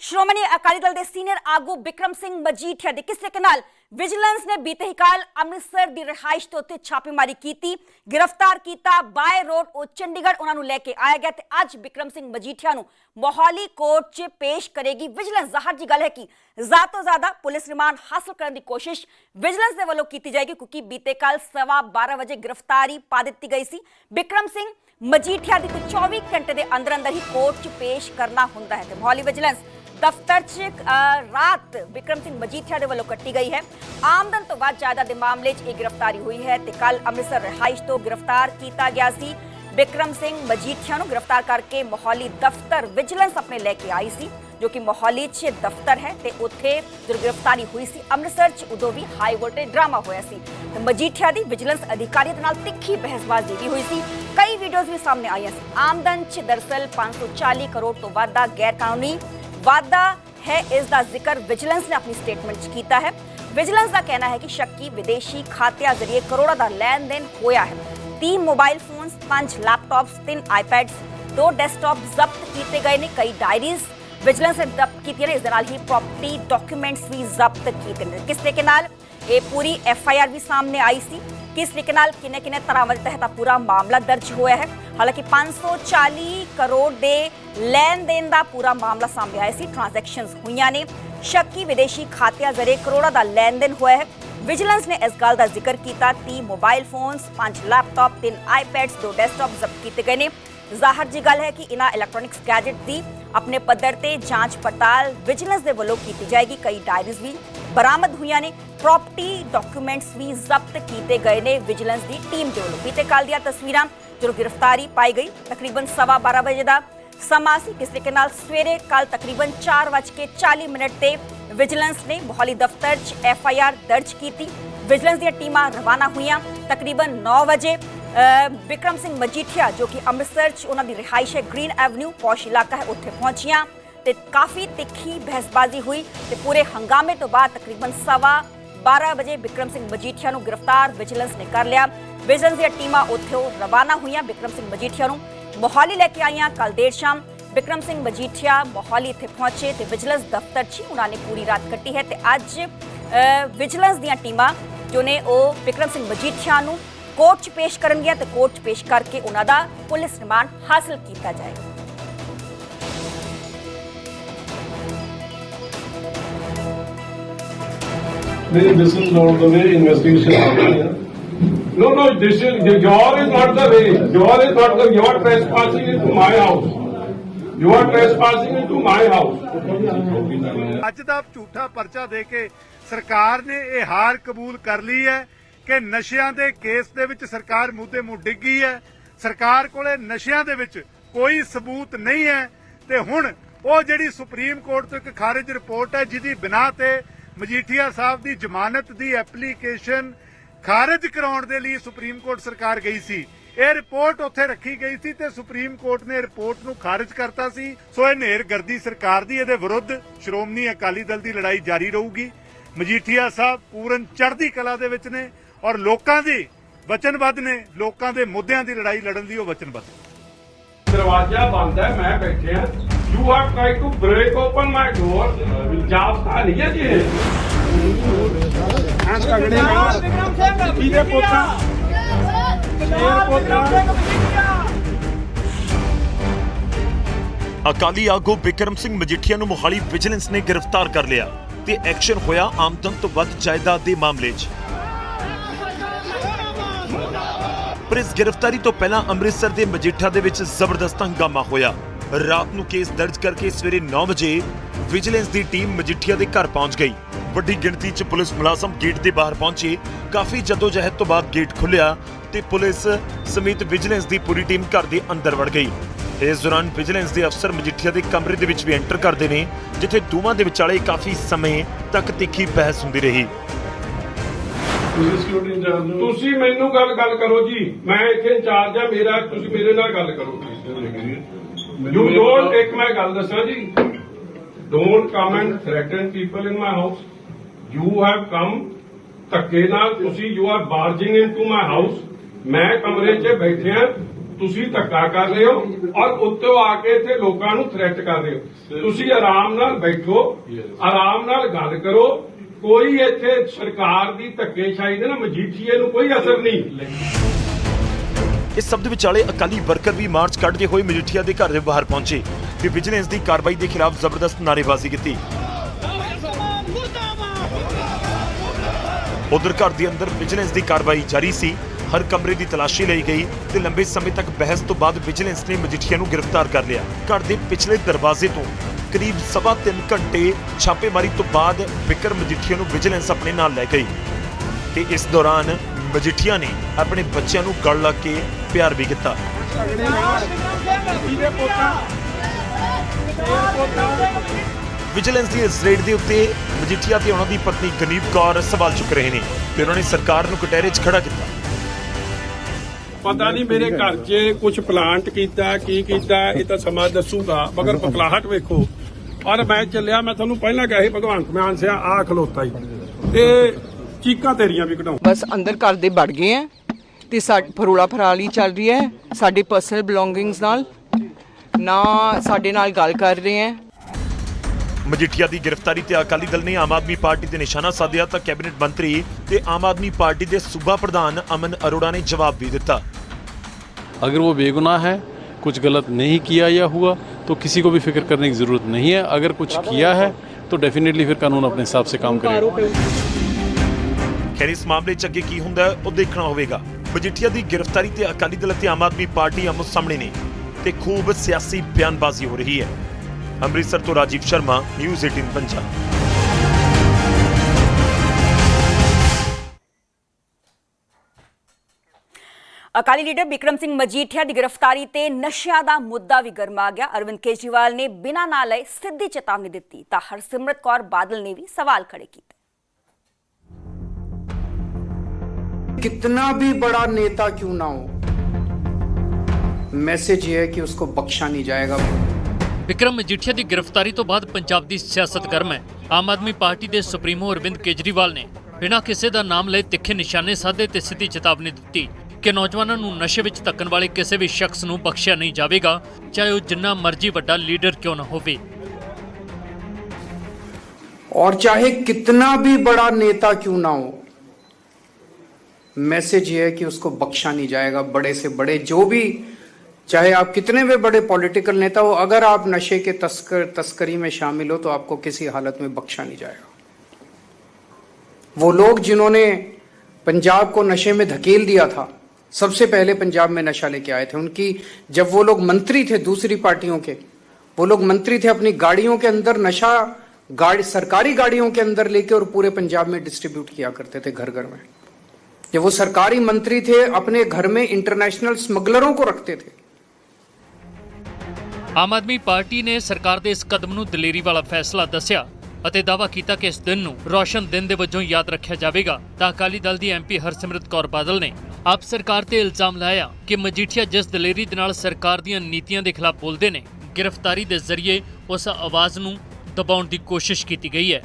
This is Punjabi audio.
ਸ਼੍ਰੋਮਣੀ ਅਕਾਲੀ ਦਲ ਦੇ ਸੀਨੀਅਰ ਆਗੂ ਵਿਕਰਮ ਸਿੰਘ ਮਜੀਠੀਆ ਦੇ ਕਿਸ ਤਰੀਕੇ ਨਾਲ ਵਿਜੀਲੈਂਸ ਨੇ ਬੀਤੇ ਹੀ ਕੱਲ ਅੰਮ੍ਰਿਤਸਰ ਦੀ ਰਿਹਾਇਸ਼ ਤੋਂ ਉੱਤੇ ਛਾਪੇਮਾਰੀ ਕੀਤੀ, ਗ੍ਰਿਫਤਾਰ ਕੀਤਾ, ਬਾਏ ਰੋਡ ਉਹ ਚੰਡੀਗੜ੍ਹ ਉਹਨਾਂ ਨੂੰ ਲੈ ਕੇ ਆਇਆ ਗਿਆ ਤੇ ਅੱਜ ਵਿਕਰਮ ਸਿੰਘ ਮਜੀਠੀਆ ਨੂੰ ਮੋਹਾਲੀ ਕੋਰਟ 'ਚ ਪੇਸ਼ ਕਰੇਗੀ। ਵਿਜੀਲੈਂਸ ਜ਼ਾਹਰ ਜੀ ਗੱਲ ਹੈ ਕਿ ਜ਼ਿਆਦਾ ਤੋਂ ਜ਼ਿਆਦਾ ਪੁਲਿਸ ਰਿਮਾਂਡ ਹਾਸਲ ਕਰਨ ਦੀ ਕੋਸ਼ਿਸ਼ ਵਿਜੀਲੈਂਸ ਦੇ ਵੱਲੋਂ ਕੀਤੀ ਜਾਏਗੀ ਕਿਉਂਕਿ ਬੀਤੇ ਕੱਲ ਸਵਾ 12 ਵਜੇ ਗ੍ਰਿਫਤਾਰੀ ਪਾ ਦਿੱਤੀ ਗਈ ਸੀ। ਵਿਕਰਮ ਸਿੰਘ ਮਜੀਠੀਆ ਦੀ ਤੇ 24 ਘੰਟੇ ਦੇ ਅੰਦਰ ਅੰਦਰ ਹੀ ਕੋਰਟ 'ਚ ਪੇਸ਼ ਕਰਨਾ ਹੁੰਦਾ ਹੈ ਤੇ ਮੋਹਾਲੀ ਵਿਜੀਲੈਂਸ ਦਫ਼ਤਰ 'ਚ ਅ, ਰਾਤ ਵਿਕਰਮ ਸਿੰਘ ਮਜੀਠੀਆ ਦੇ ਵੱਲੋਂ ਕੱਟੀ ਗਈ ਹੈ। ਆਮਦਨ ਤੋਂ ਵੱਧ ਜਾਇਦਾਦ ਦੇ ਮਾਮਲੇ 'ਚ ਇਹ ਗ੍ਰਿਫਤਾਰੀ ਹੋਈ ਹੈ ਤੇ ਕੱਲ ਅੰਮ੍ਰਿਤਸਰ ਰਿਹਾਇਸ਼ ਤੋਂ ਗ੍ਰਿਫਤਾਰ ਕੀਤਾ ਗਿਆ ਸੀ। ਵਿਕਰਮ ਸਿੰਘ ਮਜੀਠੀਆ ਨੂੰ ਗ੍ਰਿਫਤਾਰ ਕਰਕੇ ਮੋਹਾਲੀ ਦਫ਼ਤਰ ਵਿਜੀਲੈਂਸ ਆਪਣੇ ਲੈ ਕੇ ਆਈ ਸੀ ਜੋ ਕਿ ਮੋਹਾਲੀ 'ਚ ਦਫ਼ਤਰ ਹੈ ਤੇ ਉੱਥੇ ਜਦੋਂ ਗ੍ਰਿਫਤਾਰੀ ਹੋਈ ਸੀ। ਅੰਮ੍ਰਿਤਸਰ 'ਚ ਉਦੋਂ ਵੀ ਹਾਈ ਵੋਲਟੇਜ ਡਰਾਮਾ ਹੋਇਆ ਸੀ। ਤੇ ਮਜੀਠੀਆ ਦੀ ਵਿਜੀਲੈਂਸ ਅਧਿਕਾਰੀ ਦੇ ਨਾਲ ਤਿੱਖੀ ਬਹਿਸਬਾਜ਼ੀ ਵੀ ਹੋਈ ਸੀ। ਕਈ ਵੀਡੀਓਜ਼ ਵੀ ਸਾਹਮਣੇ ਆਈਆਂ ਸੀ। ਆਮਦਨ 'ਚ ਦਰਸਲ 540 ਕਰੋੜ ਤੋਂ ਵੱਧ ਦਾ ਗੈਰ ਕਾਨੂੰਨੀ ਵਾਅਦਾ ਹੈ ਇਸ ਦਾ ਜ਼ਿਕਰ ਵਿਜੀਲੈਂਸ ਨੇ ਆਪਣੀ ਸਟੇਟਮੈਂਟ 'ਚ ਕੀਤਾ ਹੈ ਵਿਜੀਲੈਂਸ ਦਾ ਕਹਿਣਾ ਹੈ ਕਿ ਸ਼ੱਕੀ ਵਿਦੇਸ਼ੀ ਖਾਤਿਆਂ ਜ਼ਰੀਏ ਕਰੋੜਾਂ ਦਾ ਲੈਣ ਦੇਣ ਹੋਇਆ ਹੈ 30 ਮੋਬਾਈਲ ਫੋਨਸ 5 ਲੈਪਟਾਪਸ 3 ਆਈਪੈਡਸ ਦੋ ਡੈਸਕਟਾਪ ਜ਼ਬਤ ਕੀਤੇ ਗਏ ਨੇ ਕਈ ਡਾਇਰੀਜ਼ ਵਿਜੀਲੈਂਸ ਨੇ ਜ਼ਬਤ ਕੀਤੀਆਂ ਨੇ ਇਸ ਦੇ ਨਾਲ ਹੀ ਪ੍ਰਾਪਰਟੀ ਡਾਕੂਮੈਂਟਸ ਵੀ ਜ਼ਬਤ ਕੀਤੇ ਨੇ ਕਿਸ ਤਰੀਕੇ ਨਾਲ ਇਹ ਪੂਰੀ ਐਫ ਆਈ ਆਰ ਵੀ ਸਾਹਮਣੇ ਆਈ ਸੀ ਕਿਸ ਤਰੀਕੇ ਨਾਲ ਕਿੰਨੇ ਕਿੰਨੇ ਤਰ੍ਹਾਂਵਾਂ ਦੇ ਤਹਿਤ ਇਹ ਪੂਰਾ ਮਾਮਲਾ ਦਰਜ ਹੋਇਆ ਹੈ ਹਾਲਾਂਕਿ 540 ਕਰੋੜ ਦੇ ਲੈਣ ਦੇਣ ਦਾ ਪੂਰਾ ਮਾਮਲਾ ਸਾਹਮਣੇ ਆਇਆ ਸੀ। ਟ੍ਰਾਂਜੈਕਸ਼ਨਸ ਹੋਈਆਂ ਨੇ। ਸ਼ੱਕੀ ਵਿਦੇਸ਼ੀ ਖਾਤਿਆਂ ਜ਼ਰੀਏ ਕਰੋੜਾਂ ਦਾ ਲੈਣ ਦੇਣ ਹੋਇਆ ਹੈ। ਵਿਜੀਲੈਂਸ ਨੇ ਇਸ ਗੱਲ ਦਾ ਜ਼ਿਕਰ ਕੀਤਾ। 30 ਮੋਬਾਈਲ ਫੋਨਸ 5 ਲੈਪਟਾਪ 3 ਆਈਪੈਡਸ ਦੋ ਡੈਸਕਟਾਪ ਜ਼ਬਤ ਕੀਤੇ ਗਏ ਨੇ। ਜ਼ਾਹਰ ਜੀ ਗੱਲ ਹੈ ਕਿ ਇਹਨਾਂ ਇਲੈਕਟ੍ਰੋਨਿਕਸ ਗੈਜਟ ਦੀ ਆਪਣੇ ਪੱਧਰ ਤੇ ਜਾਂਚ ਪੜਤਾਲ ਵਿਜੀਲੈਂਸ ਦੇ ਵੱਲੋਂ ਕੀਤੀ ਜਾਏਗੀ। ਕਈ ਡਾਇਰੀਜ਼ ਵੀ ਬਰਾਮਦ ਹੋਈਆਂ ਨੇ। ਪ੍ਰਾਪਰਟੀ ਡਾਕੂਮੈਂਟਸ ਵੀ ਜ਼ਬਤ ਕੀਤੇ ਗਏ ਨੇ। ਵਿਜੀਲੈਂਸ ਦੀ ਟੀਮ ਦੇ ਵੱਲੋਂ ਬੀਤੇ ਕੱਲ ਦੀਆਂ ਤਸਵੀਰਾਂ ਜਦੋਂ ਗ੍ਰਿਫਤਾਰੀ ਪਾਈ ਗਈ ਤਕਰੀਬਨ ਸਵਾ 12 ਵਜੇ ਦਾ ਸਮਾਂ ਸੀ। ਕਿਸ ਤਰੀਕੇ ਨਾਲ ਸਵੇਰੇ ਕੱਲ ਤਕਰੀਬਨ 4:40 ਮਿੰਟ ਤੇ ਵਿਜੀਲੈਂਸ ਨੇ ਮੋਹਾਲੀ ਦਫ਼ਤਰ 'ਚ ਐਫ ਆਈ ਆਰ ਦਰਜ ਕੀਤੀ। ਵਿਜੀਲੈਂਸ ਦੀਆਂ ਟੀਮਾਂ ਰਵਾਨਾ ਹੋਈਆਂ ਤਕਰੀਬਨ 9 ਵਜੇ। ਅ, ਵਿਕਰਮ ਸਿੰਘ ਮਜੀਠੀਆ ਜੋ ਕਿ ਅੰਮ੍ਰਿਤਸਰ 'ਚ ਉਹਨਾਂ ਦੀ ਰਿਹਾਇਸ਼ ਹੈ ਗ੍ਰੀਨ ਐਵਨਿਊ ਪੌਸ਼ ਇਲਾਕਾ ਹੈ ਉੱਥੇ ਪਹੁੰਚੀਆਂ ਤੇ ਕਾਫੀ ਤਿੱਖੀ ਬਹਿਸਬਾਜ਼ੀ ਹੋਈ ਤੇ ਪੂਰੇ ਹੰਗਾਮੇ ਤੋਂ ਬਾਅਦ ਤਕਰੀਬਨ ਸਵਾ 12 ਵਜੇ ਵਿਕਰਮ ਸਿੰਘ ਮਜੀਠੀਆ ਨੂੰ ਗ੍ਰਿਫਤਾਰ ਵਿਜੀਲੈਂਸ ਨੇ ਕਰ ਲਿਆ। ਵਿਜੀਲੈਂਸ ਦੀਆਂ ਟੀਮਾਂ ਉੱਥੇ ਰਵਾਨਾ ਹੋਈਆਂ ਵਿਕਰਮ ਸਿੰਘ ਮਜੀਠੀਆ ਨੂੰ। ਮੋਹਾਲੀ ਲੈ ਕੇ ਆਈਆਂ ਕੱਲ ਦੇਰ ਸ਼ਾਮ। ਵਿਕਰਮ ਸਿੰਘ ਮਜੀਠੀਆ ਮੋਹਾਲੀ ਇੱਥੇ ਪਹੁੰਚੇ ਤੇ ਵਿਜੀਲੈਂਸ ਦਫ਼ਤਰ 'ਚ ਉਹਨਾਂ ਨੇ ਪੂਰੀ ਰਾਤ ਕੱਟੀ ਹੈ ਤੇ ਅੱਜ ਵਿਜੀਲੈਂਸ ਦੀਆਂ ਟੀਮਾਂ ਜੋ ਨੇ ਉਹ ਵਿਕਰਮ ਸਿੰਘ ਮਜੀਠੀਆ ਨੂੰ ਕੋਰਟ 'ਚ ਪੇਸ਼ ਕਰਨਗੀਆਂ ਤੇ ਕੋਰਟ 'ਚ ਪੇਸ਼ ਕਰਕੇ ਉਹਨਾਂ ਦਾ ਪੁਲਿਸ ਰਿਮਾਂਡ ਹਾਸਲ ਕੀਤਾ ਜਾਏਗਾ। Maybe this is not the way investigation happening. No, no, this is, your is not the way. Your is not the, you are trespassing into my house. You are trespassing into my house. ਅੱਜ ਦਾ ਝੂਠਾ ਪਰਚਾ ਦੇ ਕੇ ਸਰਕਾਰ ਨੇ ਇਹ ਹਾਰ ਕਬੂਲ ਕਰ ਲਈ ਹੈ ਕਿ ਨਸ਼ਿਆਂ ਦੇ ਕੇਸ ਦੇ ਵਿੱਚ ਸਰਕਾਰ ਮੁੱਦੇ ਮੁੱਢ ਡਿੱਗੀ ਹੈ ਸਰਕਾਰ ਕੋਲੇ ਨਸ਼ਿਆਂ ਦੇ ਵਿੱਚ ਕੋਈ ਸਬੂਤ ਨਹੀਂ ਹੈ ਤੇ ਹੁਣ ਉਹ ਜਿਹੜੀ ਸੁਪਰੀਮ ਕੋਰਟ ਤੋਂ ਇੱਕ ਖਾਰਜ ਰਿਪੋਰਟ ਹੈ ਜਿਹਦੀ ਬਿਨਾ ਤੇ ਮਜੀਠੀਆ ਸਾਹਿਬ ਦੀ ਜ਼ਮਾਨਤ ਦੀ ਐਪਲੀਕੇਸ਼ਨ ਖਾਰਜ ਕਰਾਉਣ ਦੇ ਲਈ ਸੁਪਰੀਮ ਕੋਰਟ ਸਰਕਾਰ ਗਈ ਸੀ। ਇਹ ਰਿਪੋਰਟ ਉੱਥੇ ਰੱਖੀ ਗਈ ਸੀ ਤੇ ਸੁਪਰੀਮ ਕੋਰਟ ਨੇ ਰਿਪੋਰਟ ਨੂੰ ਖਾਰਜ ਕਰਤਾ ਸੀ। ਸੋ ਇਹ ਨੇਰਗਰਦੀ ਸਰਕਾਰ ਦੀ ਇਹਦੇ ਵਿਰੁੱਧ ਸ਼੍ਰੋਮਣੀ ਅਕਾਲੀ ਦਲ ਦੀ ਲੜਾਈ ਜਾਰੀ ਰਹੂਗੀ। ਮਜੀਠੀਆ ਸਾਹਿਬ ਪੂਰਨ ਚੜ੍ਹਦੀ ਕਲਾ ਦੇ ਵਿੱਚ ਨੇ ਔਰ ਲੋਕਾਂ ਦੀ ਵਚਨਬੱਧ ਨੇ। ਲੋਕਾਂ ਦੇ ਮੁੱਦਿਆਂ ਦੀ ਲੜਾਈ ਲੜਨ ਦੀ ਉਹ ਵਚਨਬੱਧ। ਦਰਵਾਜ਼ਾ ਬੰਦ ਹੈ ਮੈਂ ਬੈਠਿਆ। You are try to break open my door ਜਾਬਤਾ ਨਹੀਂ ਹੈ ਜੀ ਇਹ। ਅਕਾਲੀ ਆਗੂ ਵਿਕਰਮ ਸਿੰਘ ਮਜੀਠੀਆ ਨੂੰ ਮੋਹਾਲੀ ਵਿਜੀਲੈਂਸ ਨੇ ਗ੍ਰਿਫਤਾਰ ਕਰ ਲਿਆ ਤੇ ਐਕਸ਼ਨ ਹੋਇਆ ਆਮਦਨ ਤੋਂ ਵੱਧ ਜਾਇਦਾਦ ਦੇ ਮਾਮਲੇ 'ਚ ਪਰ ਇਸ ਗ੍ਰਿਫਤਾਰੀ ਤੋਂ ਪਹਿਲਾਂ ਅੰਮ੍ਰਿਤਸਰ ਦੇ ਮਜੀਠਾ ਦੇ ਵਿੱਚ ਜ਼ਬਰਦਸਤ ਹੰਗਾਮਾ ਹੋਇਆ ਰਾਤ ਨੂੰ ਕੇਸ ਦਰਜ ਕਰਕੇ ਸਵੇਰੇ 9 ਵਜੇ ਵਿਜੀਲੈਂਸ ਦੀ ਟੀਮ ਮਜੀਠੀਆ ਦੇ ਘਰ ਪਹੁੰਚ ਗਈ। ਵੱਡੀ ਗਿਣਤੀ 'ਚ ਪੁਲਿਸ ਮੁਲਾਜ਼ਮ ਗੇਟ ਦੇ ਬਾਹਰ ਪਹੁੰਚੇ। ਕਾਫੀ ਜਦੋਜਹਿਦ ਤੋਂ ਬਾਅਦ ਗੇਟ ਖੁੱਲਿਆ ਤੇ ਪੁਲਿਸ ਸਮੇਤ ਵਿਜੀਲੈਂਸ ਦੀ ਪੂਰੀ ਟੀਮ ਘਰ ਦੇ ਅੰਦਰ ਵੜ ਗਈ। ਇਸ ਦੌਰਾਨ ਵਿਜੀਲੈਂਸ ਦੇ ਅਫਸਰ ਮਜੀਠੀਆ ਦੇ ਕਮਰੇ ਦੇ ਵਿੱਚ ਵੀ ਐਂਟਰ ਕਰਦੇ ਨੇ ਜਿੱਥੇ ਦੋਵਾਂ ਦੇ ਵਿਚਾਲੇ ਕਾਫੀ ਸਮੇਂ ਤੱਕ ਤਿੱਖੀ ਬਹਿਸ ਹੁੰਦੀ ਰਹੀ। ਤੁਸੀਂ ਸਿਕਿਉਰਿਟੀ ਇੰਚਾਰਜ ਹੋ ਤੁਸੀਂ ਮੈਨੂੰ ਗੱਲ ਗੱਲ ਕਰੋ ਜੀ। ਮੈਂ ਇੱਥੇ ਇੰਚਾਰਜ ਆ ਮੇਰਾ ਤੁਸੀਂ ਮੇਰੇ ਨਾਲ ਗੱਲ ਕਰੋ। ਯੂ ਡੋਨਟ ਇੱਕ ਮੈਂ ਗੱਲ ਦੱਸਾਂ ਜੀ। Don't come and threaten people in my house you have come ਧੱਕੇ ਨਾਲ ਤੁਸੀਂ you are barging into my house ਮੈਂ ਕਮਰੇ 'ਚ ਬੈਠਿਆ ਤੁਸੀਂ ਧੱਕਾ ਕਰ ਰਹੇ ਹੋ ਔਰ ਉੱਤੋਂ ਆ ਕੇ ਇੱਥੇ ਲੋਕਾਂ ਨੂੰ ਥ੍ਰੈਟ ਕਰ ਰਹੇ ਹੋ। ਤੁਸੀਂ ਆਰਾਮ ਨਾਲ ਬੈਠੋ ਆਰਾਮ ਨਾਲ ਗੱਲ ਕਰੋ। ਕੋਈ ਇੱਥੇ ਸਰਕਾਰ ਦੀ ਧੱਕੇਸ਼ਾਹੀ ਦੇ ਨਾ ਮਜੀਠੀਏ ਨੂੰ ਕੋਈ ਅਸਰ ਨਹੀਂ। ਇਸ ਸਭ ਦੇ ਵਿਚਾਲੇ ਅਕਾਲੀ ਵਰਕਰ ਵੀ ਮਾਰਚ ਕੱਢਦੇ ਹੋਏ ਮਜੀਠੀਆ ਦੇ ਘਰ ਦੇ ਬਾਹਰ ਪਹੁੰਚੇ। ਤੇ ਵਿਜੀਲੈਂਸ ਦੀ ਕਾਰਵਾਈ ਦੇ ਖਿਲਾਫ ਜ਼ਬਰਦਸਤ ਨਾਅਰੇਬਾਜ਼ੀ ਕੀਤੀ। ਉਧਰ ਘਰ ਦੇ ਅੰਦਰ ਵਿਜੀਲੈਂਸ ਦੀ ਕਾਰਵਾਈ ਜਾਰੀ ਸੀ। ਹਰ ਕਮਰੇ ਦੀ ਤਲਾਸ਼ੀ ਲਈ ਗਈ ਤੇ ਲੰਬੇ ਸਮੇਂ ਤੱਕ ਬਹਿਸ ਤੋਂ ਬਾਅਦ ਵਿਜੀਲੈਂਸ ਨੇ ਮਜੀਠੀਆ ਨੂੰ ਗ੍ਰਿਫਤਾਰ ਕਰ ਲਿਆ। ਘਰ ਦੇ ਪਿਛਲੇ ਦਰਵਾਜ਼ੇ ਤੋਂ ਕਰੀਬ ਸਵਾ ਤਿੰਨ ਘੰਟੇ ਛਾਪੇਮਾਰੀ ਤੋਂ ਬਾਅਦ ਵਿਕਰਮ ਮਜੀਠੀਆ ਨੂੰ ਵਿਜੀਲੈਂਸ ਆਪਣੇ ਨਾਲ ਲੈ ਗਈ। ਤੇ ਇਸ ਦੌਰਾਨ ਮਜੀਠੀਆ ਨੇ ਆਪਣੇ ਬੱਚਿਆਂ ਨੂੰ ਗਲ ਲਾ ਕੇ ਪਿਆਰ ਵੀ ਕੀਤਾ। ਵਿਜੀਲੈਂਸ ਦੀ ਇਸ ਰੇਡ ਦੇ ਉੱਤੇ ਮਜੀਠੀਆ ਤੇ ਉਹਨਾਂ ਦੀ ਪਤਨੀ ਗਨੀਪ ਕੌਰ ਸਵਾਲ ਚੁੱਕ ਰਹੇ ਨੇ ਤੇ ਉਹਨਾਂ ਨੇ ਸਰਕਾਰ ਨੂੰ ਕਟਹਿਰੇ 'ਚ ਖੜਾ ਕੀਤਾ। ਪਤਾ ਨਹੀਂ ਮੇਰੇ ਘਰ 'ਚ ਕੁਝ ਪਲਾਂਟ ਕੀਤਾ ਕੀ ਕੀਤਾ ਇਹ ਤਾਂ ਸਮਾਂ ਦੱਸੂਗਾ ਮਗਰ ਬਕਲਾਹਟ ਵੇਖੋ। ਔਰ ਮੈਂ ਚੱਲਿਆ ਮੈਂ ਤੁਹਾਨੂੰ ਪਹਿਲਾਂ ਕਿਹਾ ਸੀ ਭਗਵੰਤ ਮਾਨ ਸਿਆ ਆ ਖਲੋਤਾ ਹੀ ਤੇ ਚੀਕਾਂ ਤੇਰੀਆਂ ਵੀ ਕਢਾਉਂ ਬਸ ਅੰਦਰ ਘਰ ਦੇ ਵੜ ਗਏ ਹੈ ਤੇ ਸਾਡੀ ਫਰੋਲਾ ਫਰਾਲੀ ਚੱਲ ਰਹੀ ਹੈ ਸਾਡੇ ਪਰਸਨਲ ਬਿਲੋਂਗਿੰਗਸ ਨਾਲ ਨਾ ਸਾਡੇ ਨਾਲ ਗੱਲ ਕਰ ਰਹੇ ਹੈ ਮਜੀਠੀਆ ਦੀ ਗ੍ਰਿਫਤਾਰੀ ਤੇ ਅਕਾਲੀ ਦਲ ਨੇ ਆਮ ਆਦਮੀ ਪਾਰਟੀ ਤੇ ਨਿਸ਼ਾਨਾ ਸਾਧਿਆ ਤਾਂ ਕੈਬਨਿਟ ਮੰਤਰੀ ਤੇ ਆਮ ਆਦਮੀ ਪਾਰਟੀ ਦੇ ਸੂਬਾ ਪ੍ਰਧਾਨ ਅਮਨ ਅਰੋੜਾ ਨੇ ਜਵਾਬ ਵੀ ਦਿੱਤਾ अगर वो बेगुनाह है कुछ गलत नहीं किया या हुआ तो किसी को भी फिक्र करने की ज़रूरत नहीं है अगर कुछ किया है तो डेफिनेटली फिर कानून अपने हिसाब से काम करेगा ਖੈਰ ਇਸ ਮਾਮਲੇ 'ਚ ਅੱਗੇ ਕੀ ਹੁੰਦਾ ਹੈ, ਉਹ ਦੇਖਣਾ ਹੋਵੇਗਾ ਮਜੀਠੀਆ ਦੀ ਗ੍ਰਿਫਤਾਰੀ ਤੇ ਅਕਾਲੀ ਦਲ ਅਤੇ ਆਮ ਆਦਮੀ ਪਾਰਟੀ ਆਮੋ ਸਾਹਮਣੇ ਨੇ ਤੇ ਖੂਬ ਸਿਆਸੀ ਬਿਆਨਬਾਜ਼ੀ ਹੋ ਰਹੀ ਹੈ। ਅੰਮ੍ਰਿਤਸਰ ਤੋਂ ਰਾਜੀਵ ਸ਼ਰਮਾ ਨਿਊਜ਼ 18 ਪੰਜਾਬ। ਅਕਾਲੀ ਲੀਡਰ ਬਿਕਰਮ ਸਿੰਘ ਮਜੀਠੀਆ ਦੀ ਗ੍ਰਿਫਤਾਰੀ ਤੇ ਨਸ਼ਿਆਂ ਦਾ ਮੁੱਦਾ ਵੀ ਗਰਮਾ ਗਿਆ। ਅਰਵਿੰਦ ਕੇਜਰੀਵਾਲ ਨੇ ਬਿਨਾਂ ਨਾ ਲਏ ਸਿੱਧੀ ਚੇਤਾਵਨੀ ਦਿੱਤੀ ਤਾਂ ਹਰਸਿਮਰਤ ਕੌਰ ਬਾਦਲ ਨੇ ਵੀ ਸਵਾਲ ਖੜੇ ਕੀਤੇ। कितना भी बड़ा नेता क्यों ना हो मैसेज ये है कि उसको बख्शा नहीं जाएगा ਵਿਕਰਮ ਮਜੀਠੀਆ ਦੀ ਗ੍ਰਿਫਤਾਰੀ ਤੋਂ ਬਾਅਦ ਪੰਜਾਬ ਦੀ ਸਿਆਸਤ ਗਰਮ ਹੈ ਆਮ ਆਦਮੀ ਪਾਰਟੀ ਦੇ ਸੁਪਰੀਮੋ ਅਰਵਿੰਦ ਕੇਜਰੀਵਾਲ ਨੇ ਬਿਨਾਂ ਕਿਸੇ ਦਾ ਨਾਮ ਲਏ ਤਿੱਖੇ ਨਿਸ਼ਾਨੇ ਸਾਧੇ ਤੇ ਸਿੱਧੀ ਚੇਤਾਵਨੀ ਦਿੱਤੀ ਕਿ ਨੌਜਵਾਨਾਂ ਨੂੰ ਨਸ਼ੇ ਵਿੱਚ ਧੱਕਣ ਵਾਲੇ ਕਿਸੇ ਵੀ ਸ਼ਖਸ ਨੂੰ ਬਖਸ਼ਿਆ ਨਹੀਂ ਜਾਵੇਗਾ ਚਾਹੇ ਉਹ ਜਿੰਨਾ ਮਰਜ਼ੀ ਵੱਡਾ ਲੀਡਰ ਕਿਉਂ ਨਾ ਹੋਵੇ और चाहे कितना भी बड़ा नेता क्यों ना हो मैसेज ये है कि उसको बख्शा नहीं जाएगा, बड़े से बड़े, जो भी, चाहे आप कितने भी बड़े पॉलिटिकल नेता हो, अगर आप नशे के तस्कर, तस्करी में शामिल हो तो आपको किसी हालत में बख्शा नहीं जाएगा। वो लोग जिन्होंने पंजाब को नशे में धकेल दिया था, सबसे पहले पंजाब में नशा लेके आए थे। उनकी, जब वो लोग मंत्री थे दूसरी पार्टियों के, वो लोग मंत्री थे अपनी गाड़ियों के अंदर नशा, गाड़ी, सरकारी गाड़ियों के अंदर लेके और पूरे पंजाब में डिस्ट्रीब्यूट किया करते थे घर घर में। जब वो सरकारी मंत्री थे अपने घर में इंटरनेशनल स्मगलरों को रखते थे ਆਮ ਆਦਮੀ ਪਾਰਟੀ ਨੇ ਸਰਕਾਰ ਦੇ ਇਸ ਕਦਮ ਨੂੰ ਦਲੇਰੀ ਵਾਲਾ ਫੈਸਲਾ ਦੱਸਿਆ ਅਤੇ ਦਾਅਵਾ ਕੀਤਾ ਕਿ ਇਸ ਦਿਨ ਨੂੰ ਰੋਸ਼ਨ ਦਿਨ ਦੇ ਵਜੋਂ ਯਾਦ ਰੱਖਿਆ ਜਾਵੇਗਾ ਤਾਂ ਅਕਾਲੀ ਦਲ ਦੀ ਐਮਪੀ ਹਰਸਿਮਰਤ ਕੌਰ ਬਾਦਲ ਨੇ ਆਪ ਸਰਕਾਰ ਤੇ ਇਲਜ਼ਾਮ ਲਾਇਆ ਕਿ ਮਜੀਠੀਆ ਜਿਸ ਦਲੇਰੀ ਦੇ ਨਾਲ ਸਰਕਾਰ ਦੀਆਂ ਨੀਤੀਆਂ ਦੇ ਖਿਲਾਫ ਬੋਲਦੇ ਨੇ ਗ੍ਰਿਫਤਾਰੀ ਦੇ ਜ਼ਰੀਏ ਉਸ ਆਵਾਜ਼ ਨੂੰ ਦਬਾਉਣ ਦੀ ਕੋਸ਼ਿਸ਼ ਕੀਤੀ ਗਈ ਹੈ